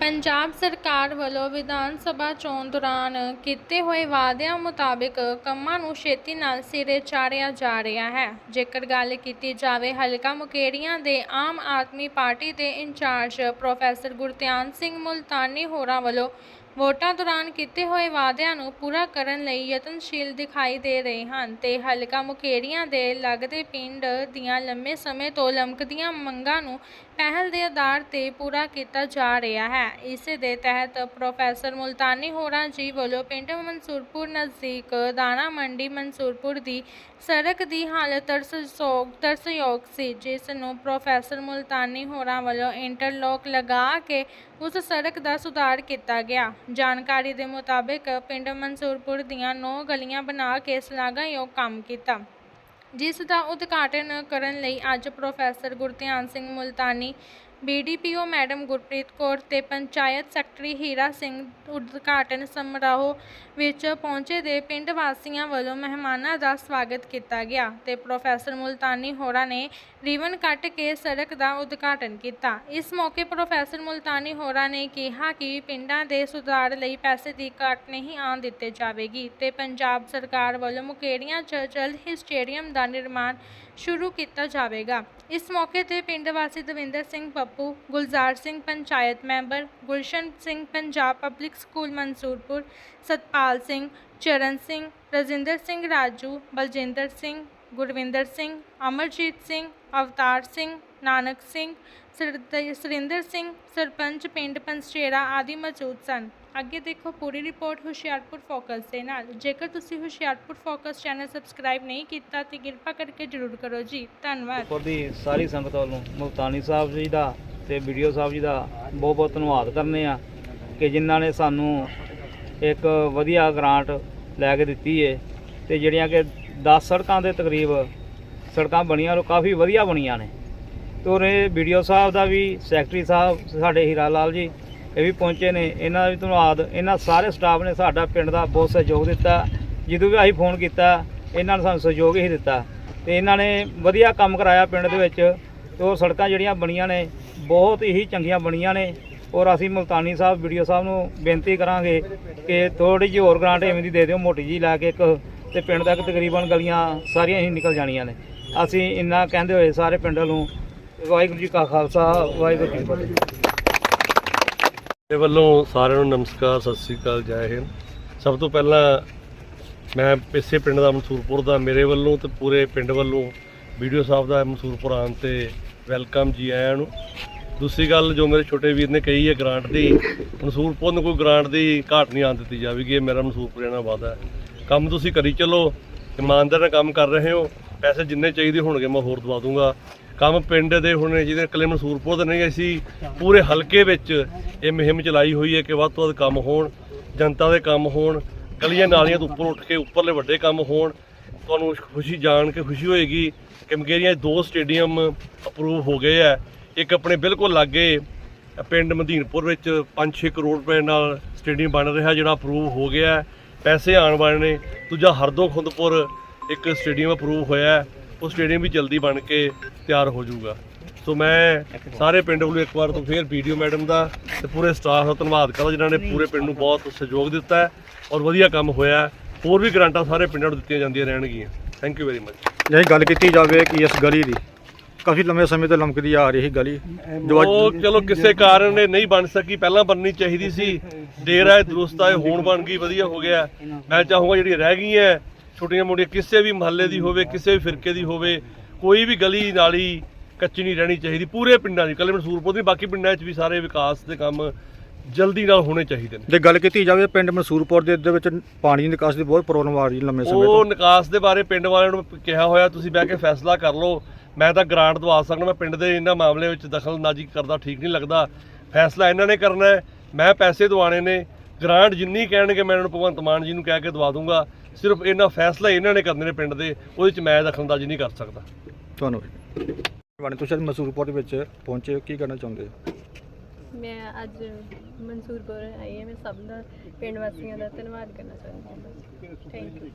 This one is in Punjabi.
ਪੰਜਾਬ ਸਰਕਾਰ ਵੱਲੋਂ ਵਿਧਾਨ ਸਭਾ ਚੋਣ ਦੌਰਾਨ ਕੀਤੇ ਹੋਏ ਵਾਅਦਿਆਂ ਮੁਤਾਬਿਕ ਕੰਮਾਂ ਨੂੰ ਛੇਤੀ ਨਾਲ ਸਿਰੇ ਚਾੜਿਆ ਜਾ ਰਿਹਾ ਹੈ। ਜੇਕਰ ਗੱਲ ਕੀਤੀ ਜਾਵੇ ਹਲਕਾ ਮੁਕੇਰੀਆਂ ਦੇ ਆਮ ਆਦਮੀ ਪਾਰਟੀ ਦੇ ਇੰਚਾਰਜ ਪ੍ਰੋਫੈਸਰ ਗੁਰਤਿਆਨ ਸਿੰਘ ਮੁਲਤਾਨੀ ਹੋਰਾਂ ਵੱਲੋਂ ਵੋਟਾਂ ਦੌਰਾਨ ਕੀਤੇ ਹੋਏ ਵਾਅਦਿਆਂ ਨੂੰ ਪੂਰਾ ਕਰਨ ਲਈ ਯਤਨਸ਼ੀਲ ਦਿਖਾਈ ਦੇ ਰਹੇ ਹਨ ਤੇ ਹਲਕਾ ਮੁਕੇਰੀਆਂ ਦੇ ਲੱਗਦੇ ਪਿੰਡ ਦੀਆਂ ਲੰਮੇ ਸਮੇਂ ਤੋਂ ਲਮਕਦੀਆਂ ਮੰਗਾਂ ਨੂੰ ਪਹਿਲ ਦੇ ਆਧਾਰ ਤੇ ਪੂਰਾ ਕੀਤਾ ਜਾ ਰਿਹਾ ਹੈ। ਇਸੇ ਦੇ ਤਹਿਤ ਪ੍ਰੋਫੈਸਰ ਮੁਲਤਾਨੀ ਹੋਰਾਂ ਜੀ ਵੱਲੋਂ ਪਿੰਡ ਮਨਸੂਰਪੁਰ ਨਜ਼ਦੀਕ ਦਾਣਾ ਮੰਡੀ ਮਨਸੂਰਪੁਰ ਦੀ ਸੜਕ ਦੀ ਹਾਲਤ ਤਰਸਯੋਗ ਤਰਸਯੋਗ ਸੀ, ਜਿਸ ਨੂੰ ਪ੍ਰੋਫੈਸਰ ਮੁਲਤਾਨੀ ਹੋਰਾਂ ਵੱਲੋਂ ਇੰਟਰਲੋਕ ਲਗਾ ਕੇ ਉਸ ਸੜਕ ਦਾ ਸੁਧਾਰ ਕੀਤਾ ਗਿਆ। ਜਾਣਕਾਰੀ ਦੇ ਮੁਤਾਬਕ ਪਿੰਡ ਮਨਸੂਰਪੁਰ ਦੀਆਂ 9 ਗਲੀਆਂ ਬਣਾ ਕੇ ਸ਼ਲਾਘਾਯੋਗ ਕੰਮ ਕੀਤਾ, ਜਿਸ ਦਾ ਉਦਘਾਟਨ ਕਰਨ ਲਈ ਅੱਜ professor Gurdhian Singh Multani BDPO madam Gurpreet Kaur ਤੇ ਪੰਚਾਇਤ ਸੈਕਟਰੀ ਹੀਰਾ ਸਿੰਘ ਉਦਘਾਟਨ ਸਮਾਰੋਹ ਵਿੱਚ ਪਹੁੰਚੇ ਦੇ ਪਿੰਡ ਵਾਸੀਆਂ ਵੱਲੋਂ ਮਹਿਮਾਨਾਂ ਦਾ ਸਵਾਗਤ ਕੀਤਾ ਗਿਆ ਤੇ ਪ੍ਰੋਫੈਸਰ ਮੁਲਤਾਨੀ ਹੋਰਾਂ ਨੇ ਰੀਵਨ ਕੱਟ ਕੇ ਸੜਕ ਦਾ ਉਦਘਾਟਨ ਕੀਤਾ। ਇਸ ਮੌਕੇ ਪ੍ਰੋਫੈਸਰ ਮੁਲਤਾਨੀ ਹੋਰਾਂ ਨੇ ਕਿਹਾ ਕਿ ਪਿੰਡਾਂ ਦੇ ਸੁਧਾਰ ਲਈ ਪੈਸੇ ਦੀ ਘਾਟ ਨਹੀਂ ਆਉਣ ਦਿੱਤੇ ਜਾਵੇਗੀ ਤੇ ਪੰਜਾਬ ਸਰਕਾਰ ਵੱਲੋਂ ਮੁਕੇੜੀਆਂ 'ਚ ਜਲਦ ਹੀ ਸਟੇਡੀਅਮ ਦਾ ਨਿਰਮਾਣ ਸ਼ੁਰੂ ਕੀਤਾ ਜਾਵੇਗਾ। ਇਸ ਮੌਕੇ ਤੇ ਪਿੰਡ ਵਾਸੀ Davinder Singh Pappu Gulzar Singh panchayat member, Gulshan Singh Punjab public school Mansurpur, Satpal Singh, Charan Singh, Rajinder Singh Raju, Baljinder Singh, Gurvinder Singh, Amarjit Singh, Avtar Singh, Nanak Singh Surinder Singh, sarpanch ਪਿੰਡ ਪੰਸਚੇਰਾ ਆਦਿ ਮੌਜੂਦ ਸਨ। ਅੱਗੇ ਦੇਖੋ ਪੂਰੀ ਰਿਪੋਰਟ ਹੁਸ਼ਿਆਰਪੁਰ ਫੋਕਸ ਦੇ ਨਾਲ। ਜੇਕਰ ਤੁਸੀਂ ਹੁਸ਼ਿਆਰਪੁਰ ਫੋਕਸ ਚੈਨਲ ਸਬਸਕ੍ਰਾਈਬ ਨਹੀਂ ਕੀਤਾ ਤੇ ਕਿਰਪਾ ਕਰਕੇ ਜਰੂਰ ਕਰੋ ਜੀ। ਧੰਨਵਾਦ। ਉੱਪਰ ਸਾਰੀ ਸੰਗਤ ਵੱਲੋਂ ਮੁਲਤਾਨੀ ਸਾਹਿਬ ਜੀ ਦਾ ਤੇ ਵੀਡੀਓ ਸਾਹਿਬ ਜੀ ਦਾ ਬਹੁਤ ਬਹੁਤ ਧੰਨਵਾਦ ਕਰਨੇ ਆ ਕਿ ਜਿਨ੍ਹਾਂ ਨੇ ਸਾਨੂੰ ਇੱਕ ਵਧੀਆ ਗ੍ਰਾਂਟ ਲੈ ਕੇ ਦਿੱਤੀ ਏ ਤੇ ਜਿਹੜੀਆਂ ਕਿ 10 ਸੜਕਾਂ ਦੇ ਤਕਰੀਬ ਸੜਕਾਂ ਬਣੀਆਂ ਉਹ ਕਾਫੀ ਵਧੀਆ ਬਣੀਆਂ ਨੇ। ਤੇ ਔਰ ਇਹ ਵੀਡੀਓ ਸਾਹਿਬ ਦਾ ਵੀ ਸੈਕਟਰੀ ਸਾਹਿਬ ਸਾਡੇ ਹੀਰਾ ਲਾਲ ਜੀ ਇਹ ਵੀ ਪਹੁੰਚੇ ਨੇ। ਇਹਨਾਂ ਦਾ ਵੀ ਧੰਨਵਾਦ। ਇਹਨਾਂ ਸਾਰੇ ਸਟਾਫ ਨੇ ਸਾਡਾ ਪਿੰਡ ਦਾ ਬਹੁਤ ਸਹਿਯੋਗ ਦਿੱਤਾ। ਜਦੋਂ ਵੀ ਅਸੀਂ ਫੋਨ ਕੀਤਾ, ਇਹਨਾਂ ਨੇ ਸਾਨੂੰ ਸਹਿਯੋਗ ਹੀ ਦਿੱਤਾ। ਤੇ ਇਹਨਾਂ ਨੇ ਵਧੀਆ ਕੰਮ ਕਰਾਇਆ ਪਿੰਡ ਦੇ ਵਿੱਚ। ਤੇ ਉਹ ਸੜਕਾਂ ਜਿਹੜੀਆਂ ਬਣੀਆਂ ਨੇ, ਬਹੁਤ ਹੀ ਚੰਗੀਆਂ ਬਣੀਆਂ ਨੇ। ਔਰ ਅਸੀਂ ਮੁਲਤਾਨੀ ਸਾਹਿਬ ਵੀਡੀਓ ਸਾਹਿਬ ਨੂੰ ਬੇਨਤੀ ਕਰਾਂਗੇ ਕਿ ਥੋੜੀ ਜਿਹੀ ਹੋਰ ਗ੍ਰਾਂਟ ਐਵੇਂ ਦੀ ਦੇ ਦਿਓ, ਮੋਟੀ ਜੀ ਲੈ ਕੇ ਇੱਕ। ਤੇ ਪਿੰਡ ਤੱਕ ਤਕਰੀਬਨ ਗਲੀਆਂ ਸਾਰੀਆਂ ਹੀ ਨਿਕਲ ਜਾਣੀਆਂ ਨੇ। ਅਸੀਂ ਇੰਨਾ ਕਹਿੰਦੇ ਹੋਏ ਸਾਰੇ ਪਿੰਡ ਨੂੰ, ਵਾਹਿਗੁਰੂ ਜੀ ਕਾ ਖਾਲਸਾ, ਵਾਹਿਗੁਰੂ ਜੀ ਕੀ ਫਤਿਹ। ਮੇਰੇ ਵੱਲੋਂ ਸਾਰਿਆਂ ਨੂੰ ਨਮਸਕਾਰ, ਸਤਿ ਸ੍ਰੀ ਅਕਾਲ, ਜੈ ਹਿੰਦ। ਸਭ ਤੋਂ ਪਹਿਲਾਂ ਮੈਂ ਇਸੇ ਪਿੰਡ ਦਾ ਮਨਸੂਰਪੁਰ ਦਾ, ਮੇਰੇ ਵੱਲੋਂ ਤੇ ਪੂਰੇ ਪਿੰਡ ਵੱਲੋਂ ਵੀਡੀਓ ਸਾਹਿਬ ਦਾ ਮਨਸੂਰਪੁਰ ਆਉਣ ਤੇ ਵੈਲਕਮ ਜੀ ਆਇਆਂ ਨੂੰ। ਦੂਸਰੀ ਗੱਲ ਜੋ ਮੇਰੇ ਛੋਟੇ ਵੀਰ ਨੇ ਕਹੀ ਹੈ, ਗ੍ਰਾਂਟ ਦੀ ਮਨਸੂਰਪੁਰ ਨੂੰ ਕੋਈ ਗ੍ਰਾਂਟ ਦੀ ਘਾਟ ਨਹੀਂ ਆਉਣ ਦਿੱਤੀ ਜਾਵੇਗੀ, ਇਹ ਮੇਰਾ ਮਨਸੂਰਪੁਰ ਨਾਲ ਵਾਅਦਾ ਹੈ। ਕੰਮ ਤੁਸੀਂ ਕਰੀ ਚੱਲੋ, ਇਮਾਨਦਾਰ ਨਾਲ ਕੰਮ ਕਰ ਰਹੇ ਹੋ, ਪੈਸੇ ਜਿੰਨੇ ਚਾਹੀਦੇ ਹੋਣਗੇ ਮੈਂ ਹੋਰ ਦਵਾ ਦੂੰਗਾ। ਕੰਮ ਪਿੰਡ ਦੇ ਹੋਣੇ ਜਿਹਦੇ ਇਕੱਲੇ ਮਨਸੂਰਪੁਰ ਦੇ ਨਹੀਂ, ਅਸੀਂ ਪੂਰੇ ਹਲਕੇ ਵਿੱਚ ਇਹ ਮੁਹਿੰਮ ਚਲਾਈ ਹੋਈ ਹੈ ਕਿ ਵੱਧ ਤੋਂ ਵੱਧ ਕੰਮ ਹੋਣ, ਜਨਤਾ ਦੇ ਕੰਮ ਹੋਣ, ਗਲੀਆਂ ਨਾਲੀਆਂ ਤੋਂ ਉੱਪਰ ਉੱਠ ਕੇ ਉੱਪਰਲੇ ਵੱਡੇ ਕੰਮ ਹੋਣ, ਤੁਹਾਨੂੰ ਖੁਸ਼ੀ ਜਾਣ ਕੇ ਖੁਸ਼ੀ ਹੋਏਗੀ ਕਿ ਮਗੇਰੀਆਂ ਦੋ ਸਟੇਡੀਅਮ ਅਪਰੂਵ ਹੋ ਗਏ ਆ। ਇੱਕ ਆਪਣੇ ਬਿਲਕੁਲ ਲਾਗੇ ਪਿੰਡ ਮਦੀਨਪੁਰ ਵਿੱਚ 5-6 ਕਰੋੜ ਰੁਪਏ ਨਾਲ ਸਟੇਡੀਅਮ ਬਣ ਰਿਹਾ ਜਿਹੜਾ ਅਪਰੂਵ ਹੋ ਗਿਆ। ਪੈਸੇ ਆਉਣ ਵਾਲੇ ਨੇ। ਦੂਜਾ ਹਰਦੋ ਖੁੰਦਪੁਰ ਇੱਕ ਸਟੇਡੀਅਮ ਅਪਰੂਵ ਹੋਇਆ। ਉਹ ਸਟੇਡੀਅਮ ਵੀ ਜਲਦੀ ਬਣ ਕੇ ਤਿਆਰ ਹੋ ਜਾਊਗਾ। ਸੋ ਮੈਂ ਸਾਰੇ ਪਿੰਡ ਵੱਲੋਂ ਇੱਕ ਵਾਰ ਤੋਂ ਫੇਰ ਵੀਡੀਓ ਮੈਡਮ ਦਾ ਤੇ ਪੂਰੇ ਸਟਾਫ ਦਾ ਧੰਨਵਾਦ ਕਰਦਾ ਜਿਨ੍ਹਾਂ ਨੇ ਪੂਰੇ ਪਿੰਡ ਨੂੰ ਬਹੁਤ ਸਹਿਯੋਗ ਦਿੱਤਾ ਹੈ ਔਰ ਵਧੀਆ ਕੰਮ ਹੋਇਆ ਹੈ। ਹੋਰ ਵੀ ਗ੍ਰਾਂਟਾਂ ਸਾਰੇ ਪਿੰਡਾਂ ਨੂੰ ਦਿੱਤੀਆਂ ਜਾਂਦੀਆਂ ਰਹਿਣਗੀਆਂ। ਥੈਂਕ ਯੂ ਵੈਰੀ ਮਚ ਜੇ ਗੱਲ ਕੀਤੀ ਜਾਵੇ ਕਿ ਇਸ ਗਲੀ ਦੀ ਕਾਫੀ ਲੰਮੇ ਸਮੇਂ ਤੋਂ ਲਮਕਦੀ ਆ ਰਹੀ ਗਲੀ। ਜੋ ਉਹ ਚਲੋ ਕਿਸੇ ਕਾਰਨ ਇਹ ਨਹੀਂ ਬਣ ਸਕੀ। ਪਹਿਲਾਂ ਬਣਨੀ ਚਾਹੀਦੀ ਸੀ। ਦੇਰ ਆਏ ਦਰੁਸਤ ਆਏ ਹੁਣ ਬਣ ਗਈ ਵਧੀਆ ਹੋ ਗਿਆ। ਮੈਂ ਚਾਹੂੰਗਾ ਜਿਹੜੀ ਰਹਿ ਗਈਆਂ ਛੋਟੀਆਂ ਮੋਟੀਆਂ ਕਿਸੇ ਵੀ ਮਹੱਲੇ ਦੀ ਹੋਵੇ ਕਿਸੇ ਵੀ ਫਿਰਕੇ ਦੀ ਹੋਵੇ ਕੋਈ ਵੀ ਗਲੀ ਨਾਲੀ ਕੱਚੀ ਨਹੀਂ ਰਹਿਣੀ ਚਾਹੀਦੀ ਪੂਰੇ ਪਿੰਡਾਂ ਦੀ ਕੱਲੇ ਮਨਸੂਰਪੁਰ ਦੀ ਬਾਕੀ ਪਿੰਡਾਂ 'ਚ ਵੀ ਸਾਰੇ ਵਿਕਾਸ ਦੇ ਕੰਮ ਜਲਦੀ ਨਾਲ ਹੋਣੇ ਚਾਹੀਦੇ ਨੇ। ਜੇ ਗੱਲ ਕੀਤੀ ਜਾਵੇ ਪਿੰਡ ਮਨਸੂਰਪੁਰ ਦੇ ਦੇ ਵਿੱਚ ਪਾਣੀ ਦੀ ਨਿਕਾਸ ਦੀ ਬਹੁਤ ਪ੍ਰੋਬਲਮ ਆ ਰਹੀ ਲੰਮੇ ਸਮੇਂ ਉਹ ਤੋਂ ਨਿਕਾਸ ਦੇ ਬਾਰੇ ਪਿੰਡ ਵਾਲਿਆਂ ਨੂੰ ਕਿਹਾ ਹੋਇਆ ਤੁਸੀਂ ਬਹਿ ਕੇ ਫੈਸਲਾ ਕਰ ਲਓ। ਮੈਂ ਤਾਂ ਗ੍ਰਾਂਟ ਦਵਾ ਸਕਦਾ ਮੈਂ ਪਿੰਡ ਦੇ ਇਹਨਾਂ ਮਾਮਲੇ ਵਿੱਚ ਦਖਲਅੰਦਾਜ਼ੀ ਕਰਦਾ ਠੀਕ ਨਹੀਂ ਲੱਗਦਾ। ਫੈਸਲਾ ਇਹਨਾਂ ਨੇ ਕਰਨਾ ਹੈ। ਮੈਂ ਪੈਸੇ ਦਵਾਣੇ ਨੇ। ਗ੍ਰਾਂਟ ਜਿੰਨੀ ਕਹਿਣਗੇ ਮੈਂ ਇਹਨਾਂ ਨੂੰ ਭਗਵੰਤ ਮਾਨ ਜੀ ਨੂੰ ਕਹਿ ਕੇ ਦਵਾ ਦੂੰਗਾ। ਸਿਰਫ ਇਹਨਾਂ ਫੈਸਲਾ ਇਹਨਾਂ ਨੇ ਕਰਨੇ ਨੇ ਪਿੰਡ ਦੇ ਉਹਦੇ ਵਿੱਚ ਮੈਂ ਦਖਲਅੰਦਾਜ਼ੀ ਨਹੀਂ ਕਰ ਸਕਦਾ। ਤੁਹਾਨੂੰ। ਵਾਣੇ ਤੁਸੀਂ ਅੱਜ ਮਨਸੂਰਪੁਰ ਦੇ ਵਿੱਚ ਪਹੁੰਚੇ ਹੋ, ਕੀ ਕਰਨਾ ਚਾਹੁੰਦੇ ਹੋ? ਮੈਂ ਅੱਜ ਮਨਸੂਰਪੁਰ ਆਈ ਹਾਂ, ਮੈਂ ਸਭ ਦਾ, ਪਿੰਡ ਵਾਸੀਆਂ ਦਾ ਧੰਨਵਾਦ ਕਰਨਾ ਚਾਹੁੰਦੀ ਹਾਂ। Thank you